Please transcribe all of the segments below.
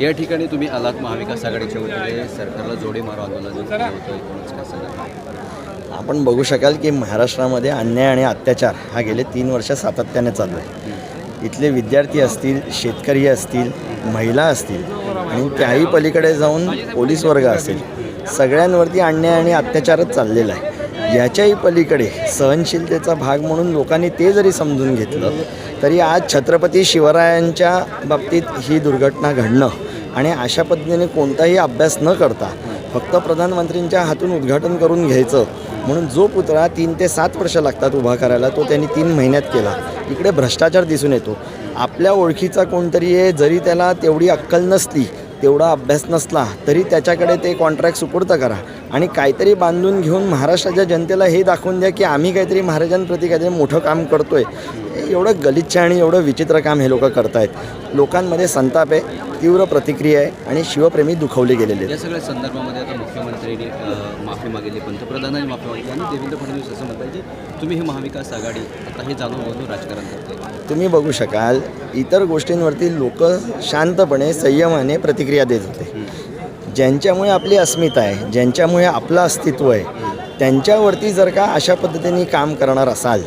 या ठिकाणी तुम्ही आलात महाविकास आघाडीच्या वतीने सरकारला जोडे मारो आंदोलन होतं? आपण बघू शकाल की महाराष्ट्रामध्ये अन्याय आणि अत्याचार हा गेले तीन वर्ष सातत्याने चालू आहे. इथले विद्यार्थी असतील शेतकरी असतील महिला असतील आणि त्याही पलीकडे जाऊन पोलीस वर्ग असेल सगळ्यांवरती अन्याय आणि अत्याचारच चाललेला आहे. याच्याही पलीकडे सहनशीलतेचा भाग म्हणून लोकांनी ते जरी समजून घेतलं तरी आज छत्रपती शिवरायांच्या बाबतीत ही दुर्घटना घडणं आणि अशा पद्धतीने कोणताही अभ्यास न करता फक्त प्रधानमंत्रींच्या हातून उद्घाटन करून घ्यायचं म्हणून जो पुतळा तीन ते सात वर्ष लागतात उभा करायला तो त्यांनी तीन महिन्यात केला. इकडे भ्रष्टाचार दिसून येतो. आपल्या ओळखीचा कोणतरी आहे जरी त्याला तेवढी अक्कल नसली तेवढा अभ्यास नसला तरी त्याच्याकडे ते कॉन्ट्रॅक्ट सुपूर्द करा. आणि काहीतरी बांधून घेऊन महाराष्ट्राच्या जनतेला हे दाखवून द्या की आम्ही काहीतरी महाराजांप्रती काहीतरी मोठं काम करतोय. एवढं गलिच्छ आणि एवढं विचित्र काम हे लोक करतायत. लोकांमध्ये संताप आहे तीव्र प्रतिक्रिया आहे आणि शिवप्रेमी दुखवले गेलेले आहेत. या सगळ्या संदर्भामध्ये आता मुख्यमंत्र्यांनी अ, माफी मागितली पंतप्रधानांनी माफी मागितली आणि देवेंद्र फडणवीस असं म्हणतात की तुम्ही ही महाविकास आघाडी आता हे जाणून बुजून राजकारण करते तुम्ही बघू शकाल इतर गोष्टींवरती लोक शांतपणे संयमाने प्रतिक्रिया देत होते. ज्यांच्यामुळे आपली अस्मिता आहे ज्यांच्यामुळे आपलं अस्तित्व आहे त्यांच्यावरती जर का अशा पद्धतीने काम करणार असाल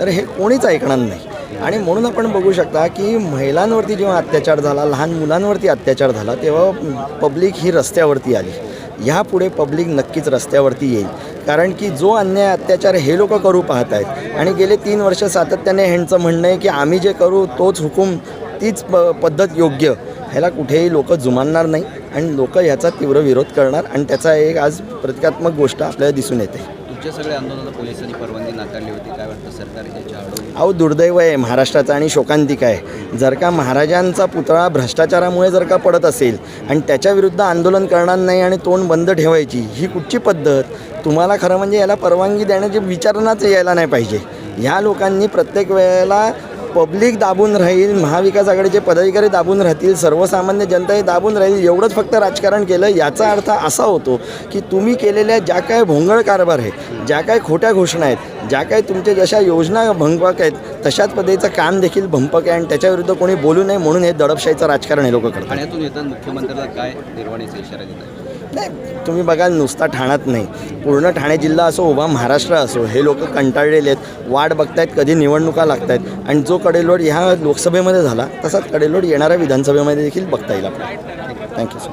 तर हे कोणीच ऐकणार नाही. आणि म्हणून आपण बघू शकता की महिलांवरती जेव्हा अत्याचार झाला लहान मुलांवरती अत्याचार झाला तेव्हा पब्लिक ही रस्त्यावरती आली. ह्यापुढे पब्लिक नक्कीच रस्त्यावरती येईल. कारण की जो अन्याय अत्याचार हे लोक करू पाहत आहेत आणि गेले तीन वर्ष सातत्याने ह्यांचं म्हणणं आहे की आम्ही जे करू तोच हुकूम तीच प पद्धत योग्य. ह्याला कुठेही लोक जुमानणार नाही आणि लोक याचा तीव्र विरोध करणार आणि त्याचा एक आज प्रतिकात्मक गोष्ट आपल्याला दिसून येते. तुमच्या सगळ्या आंदोलनाला पोलिसांनी परवानगी नाकारली होती. काय वाटतं? सरकार याच्या आडवून अहो दुर्दैव आहे. महाराष्ट्राचा आणि शोकांतिक आहे. जर का महाराजांचा पुतळा भ्रष्टाचारामुळे जर का पडत असेल आणि त्याच्याविरुद्ध आंदोलन करणार नाही आणि तोंड बंद ठेवायची ही कुठची पद्धत? तुम्हाला खरं म्हणजे याला परवानगी देण्याची विचारणाच यायला नाही पाहिजे. ह्या लोकांनी प्रत्येक वेळेला पब्लिक दाबून राहील महाविकास आघाडीचे पदाधिकारी दाबून राहतील सर्वसामान्य जनता हे दाबून राहील एवढंच फक्त राजकारण केलं याचा अर्थ असा होतो की तुम्ही केलेल्या ज्या काय भोंगळ कारभार आहे ज्या काय खोट्या घोषणा आहेत ज्या काय तुमच्या जशा योजना भंगपक आहेत तशाच पद्धतीचं काम देखील भंपक आहे आणि त्याच्याविरुद्ध कोणी बोलू नये म्हणून हे दडपशाहीचं राजकारण हे लोक करतात. मुख्यमंत्र्याला काय निर्वाणीचा इशारा दिला नाही तुम्ही बघाल नुसता ठाण्यात नाही. पूर्ण ठाणे जिल्हा असो उभा महाराष्ट्र असो हे लोक कंटाळलेले आहेत. वाट बघतायत कधी निवडणुका लागत आहेत आणि जो कडेलोट ह्या लोकसभेमध्ये झाला तसाच कडेलोट येणाऱ्या विधानसभेमध्ये देखील बघता येईल आपल्याला. Thank you so